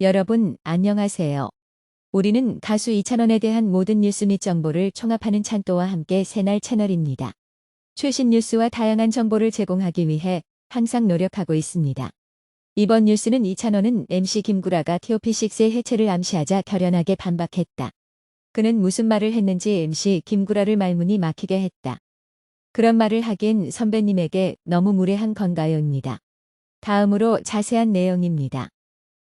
여러분, 안녕하세요. 우리는 가수 이찬원에 대한 모든 뉴스 및 정보를 총합하는 찬또와 함께 새날 채널입니다. 최신 뉴스와 다양한 정보를 제공하기 위해 항상 노력하고 있습니다. 이번 뉴스는 이찬원은 MC 김구라가 TOP6의 해체를 암시하자 결연하게 반박했다. 그는 무슨 말을 했는지 MC 김구라를 말문이 막히게 했다. 그런 말을 하기엔 선배님에게 너무 무례한 건가요입니다. 다음으로 자세한 내용입니다.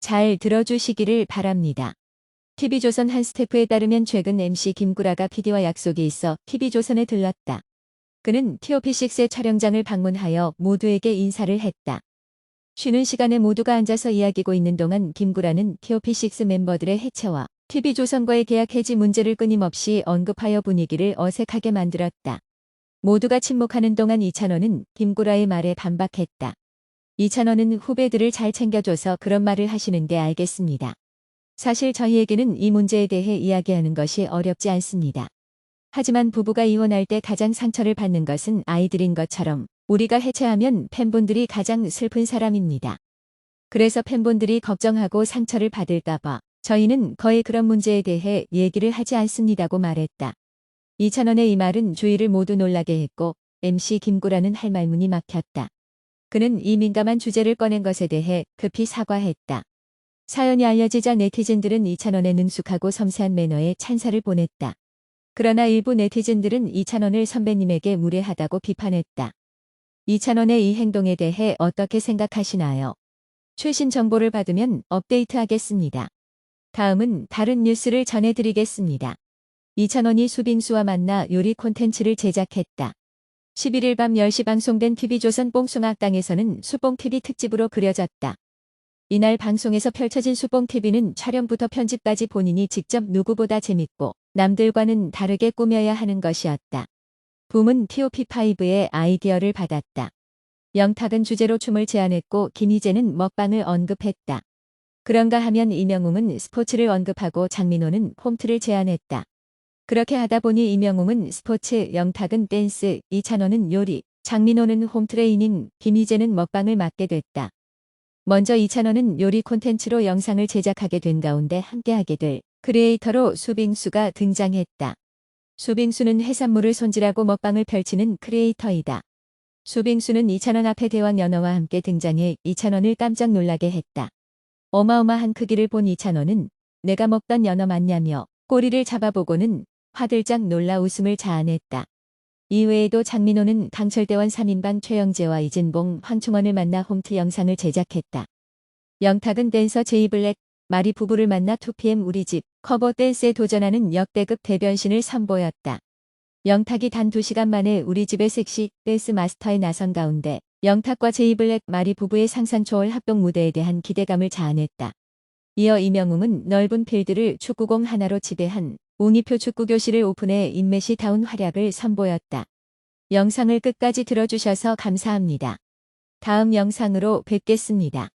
잘 들어주시기를 바랍니다. TV조선 한 스태프에 따르면 최근 MC 김구라가 PD와 약속이 있어 TV조선에 들렀다. 그는 TOP6의 촬영장을 방문하여 모두에게 인사를 했다. 쉬는 시간에 모두가 앉아서 이야기고 있는 동안 김구라는 TOP6 멤버들의 해체와 TV조선과의 계약 해지 문제를 끊임없이 언급하여 분위기를 어색하게 만들었다. 모두가 침묵하는 동안 이찬원은 김구라의 말에 반박했다. 이찬원은 후배들을 잘 챙겨줘서 그런 말을 하시는데 알겠습니다. 사실 저희에게는 이 문제에 대해 이야기하는 것이 어렵지 않습니다. 하지만 부부가 이혼할 때 가장 상처를 받는 것은 아이들인 것처럼 우리가 해체하면 팬분들이 가장 슬픈 사람입니다. 그래서 팬분들이 걱정하고 상처를 받을까봐 저희는 거의 그런 문제에 대해 얘기를 하지 않습니다고 말했다. 이찬원의 이 말은 주위를 모두 놀라게 했고 MC 김구라는 할 말문이 막혔다. 그는 이 민감한 주제를 꺼낸 것에 대해 급히 사과했다. 사연이 알려지자 네티즌들은 이찬원의 능숙하고 섬세한 매너에 찬사를 보냈다. 그러나 일부 네티즌들은 이찬원을 선배님에게 무례하다고 비판했다. 이찬원의 이 행동에 대해 어떻게 생각하시나요? 최신 정보를 받으면 업데이트하겠습니다. 다음은 다른 뉴스를 전해드리겠습니다. 이찬원이 수빙수와 만나 요리 콘텐츠를 제작했다. 11일 밤 10시 방송된 TV조선 뽕숭악당에서는 수뽕TV 특집으로 그려졌다. 이날 방송에서 펼쳐진 수뽕TV는 촬영부터 편집까지 본인이 직접 누구보다 재밌고 남들과는 다르게 꾸며야 하는 것이었다. 붐은 TOP5의 아이디어를 받았다. 영탁은 주제로 춤을 제안했고 김희재는 먹방을 언급했다. 그런가 하면 이명웅은 스포츠를 언급하고 장민호는 홈트를 제안했다. 그렇게 하다 보니 이명웅은 스포츠, 영탁은 댄스, 이찬원은 요리, 장민호는 홈트레이닝, 김희재는 먹방을 맡게 됐다. 먼저 이찬원은 요리 콘텐츠로 영상을 제작하게 된 가운데 함께하게 될 크리에이터로 수빙수가 등장했다. 수빙수는 해산물을 손질하고 먹방을 펼치는 크리에이터이다. 수빙수는 이찬원 앞에 대왕 연어와 함께 등장해 이찬원을 깜짝 놀라게 했다. 어마어마한 크기를 본 이찬원은 내가 먹던 연어 맞냐며 꼬리를 잡아보고는 화들짝 놀라 웃음을 자아냈다. 이외에도 장민호는 강철대원 3인방 최영재와 이진봉, 황충원을 만나 홈트 영상을 제작했다. 영탁은 댄서 제이블랙, 마리 부부를 만나 2PM 우리 집 커버 댄스에 도전하는 역대급 대변신을 선보였다. 영탁이 단 2시간 만에 우리 집의 섹시 댄스 마스터에 나선 가운데 영탁과 제이블랙 마리 부부의 상상 초월 합동 무대에 대한 기대감을 자아냈다. 이어 이명웅은 넓은 필드를 축구공 하나로 지배한 옹이표 축구교실을 오픈해 인매시다운 활약을 선보였다. 영상을 끝까지 들어주셔서 감사합니다. 다음 영상으로 뵙겠습니다.